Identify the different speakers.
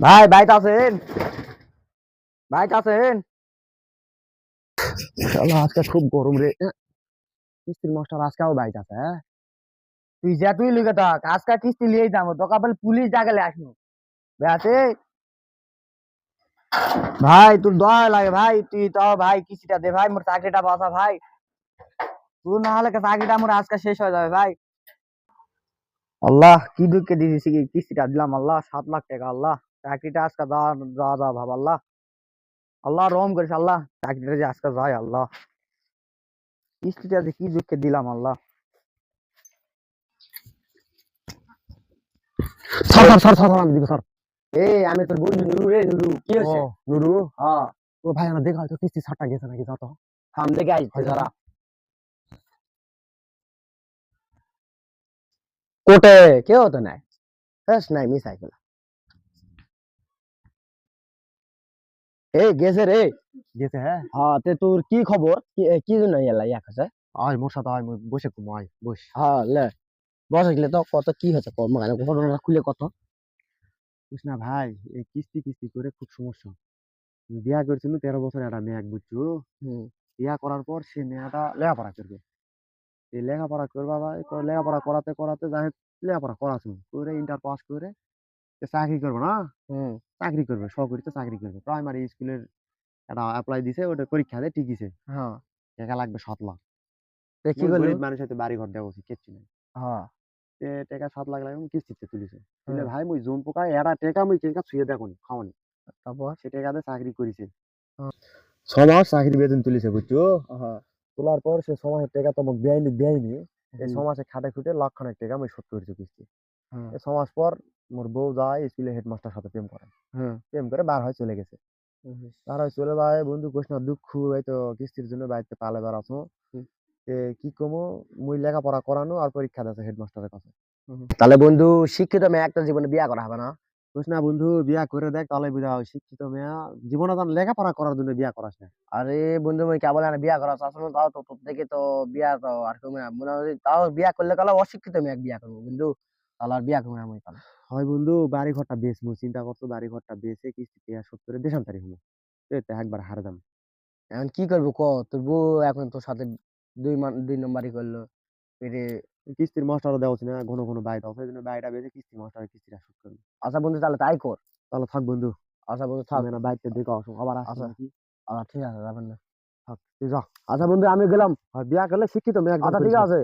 Speaker 1: ভাই বাইতে আছেন বাইতে আছেন আজকে খুব গরম রে। কিস্তির মাস্টার, আজকেও বাইতে আছে হ্যাঁ? তুই যা, তুই লিখে থাক। আজকে কিস্তি লিয়ে যাব। তোকে বলে পুলিশ ডাকালে আসব। বেড়াতে ভাই, তোর দয়া লাগে ভাই। তুই তো, ভাই, কিস্তিটা দে ভাই। মোর চাকরিটা বাঁচা, ভাই। তুই না হলে চাকরিটা মোর আজকে শেষ হয়ে যাবে, ভাই। আল্লাহ, কি দুঃখে দিয়েছি কিস্তিটা দিলাম, আল্লাহ। সাত লাখ টাকা, আল্লাহ। চাকরিটা আজকে যা যা যা ভাব আল্লাহ। আল্লাহ রহম করিস আল্লাহ। চাকরিটা যে আজকে যায় আল্লাহ। কিস্তিটা যে কি দুঃখে দিলাম আল্লাহ।
Speaker 2: সর সর সর সর সর আমি দিকে সর।
Speaker 1: এই আমি তোর বন্ধু নুরু রে নুরু। কি হয়েছে?
Speaker 2: ও, নুরু?
Speaker 1: হ্যাঁ।
Speaker 2: ও ভাই আমার দেখা হয়তো কিস্তি ছাড়টা গেছে নাকি যত
Speaker 1: থাম দেখে আসছে যারা
Speaker 2: কোটে কেউ তো নাই। নাই মিস আইকেল
Speaker 1: এই গেছে রে।
Speaker 2: গেছে হ্যাঁ?
Speaker 1: হ্যাঁ তে তোর কি খবর? কি কি জন্য এলা ইয়া কাছে
Speaker 2: আয় মোর সাথে আয় বসে ঘুমো আয় বস।
Speaker 1: হ্যাঁ লে। বস গেলে তো কত কি হচ্ছে মানে ঘটনা খুলে কত।
Speaker 2: বুঝ না ভাই এই কিস্তি কিস্তি করে খুব সমস্যা। বিয়া করছিল তেরো বছর একটা মেয়ে বুঝছ? বিয়া করার পর সে মেয়েটা লেখাপড়া করবে। এই লেখাপড়া করবা ভাই লেখাপড়া করাতে করাতে যাই লেখাপড়া করাছো। করে ইন্টার পাস করে চাকরি করবে না চাকরি করবে সহকারীতে চাকরি করবে। প্রাইমারি স্কুলের একটা অ্যাপ্লাই দিছে ওটা পরীক্ষা দিয়ে টিকিছে
Speaker 1: হ্যাঁ।
Speaker 2: টাকা লাগবে সাত লাখ।
Speaker 1: কি করলি?
Speaker 2: গরিব মানুষ হয়তো বাড়ি ঘর দেওয়া উচিত কিচ্ছু নেই।
Speaker 1: হ্যাঁ।
Speaker 2: টাকা সাত লাখ লাগবে কিস্তিতে তুলিছে। তুলে। ভাই মুই জোন পোকায় এরা টাকা মুই টাকা ছুঁয়ে দেখুনি খাওয়ানি।
Speaker 1: তারপর?
Speaker 2: সে টাকাতে চাকরি করেছে। ছ মাস চাকরি বেতন তুলিছে বুঝছ?
Speaker 1: হ্যাঁ।
Speaker 2: তোলার পর সে ছ মাসের টাকা তো মোক দেয়নি দেয়নি। এই ছ। মাসে খাটে খুটে লাখ খানেক টাকা আমি শোধ করেছি কিস্তি ছ মাস পর মোর বউ যায় স্কুলে হেডমাস্টার সাথে প্রেম করে। প্রেম করে বার হয়ে চলে গেছে। বার হয়ে চলে যায় বন্ধু কোশ না দুঃখ এই তো কিস্তির জন্য বাড়িতে পালে
Speaker 1: হুম।
Speaker 2: তে কি কমো মুই লেখাপড়া করানো আর পরীক্ষা দিয়েছে হেডমাস্টারের কাছে।
Speaker 1: তাহলে বন্ধু শিক্ষিত মেয়ে একটা জীবনে বিয়া করা হবে না।
Speaker 2: না বন্ধু বিয়া করে দেখ তাহলে বুঝা হয় শিক্ষিত মেয়া জীবনে তার লেখাপড়া করার জন্য বিয়া করাস না।
Speaker 1: আরে বন্ধু মই কেবল না বিয়া করা আসলে তাও তো তোর থেকে তো বিয়া তো আর কেউ না। মনে হয় তাও বিয়া করলে কালা অশিক্ষিত মেয়ে বিয়া করব বন্ধু। তাহলে আর বিয়া করব না মই কালা
Speaker 2: হয় বন্ধু বাড়ি ঘরটা বেশ মু চিন্তা করতো বাড়ি ঘরটা বেচে কিস্তি টিয়া শোধ করে দেশান্তরি হব একবার হার দাম।
Speaker 1: এখন কি করব ক? তোর বউ এখন তোর সাথে দুই মান দুই নম্বরই করল। ফিরে
Speaker 2: কিস্তির মাস্টারও দেওয়া না ঘন ঘন বাড়ি দাও সেই জন্য বেচে কিস্তি মাস্টারের কিস্তিটা শোধ করব।
Speaker 1: আচ্ছা বন্ধু তাহলে তাই কর।
Speaker 2: তাহলে থাক বন্ধু।
Speaker 1: আচ্ছা বন্ধু থাক।
Speaker 2: থাকবে না বাইকটা দেখে আসো আবার আসো
Speaker 1: আচ্ছা।
Speaker 2: নাকি?
Speaker 1: আচ্ছা ঠিক আছে যাবেন না।
Speaker 2: থাক তুই যা।
Speaker 1: আচ্ছা বন্ধু আমি গেলাম।
Speaker 2: আর বিয়া করলে শিক্ষিত মেয়ে
Speaker 1: আচ্ছা ঠিক আছে।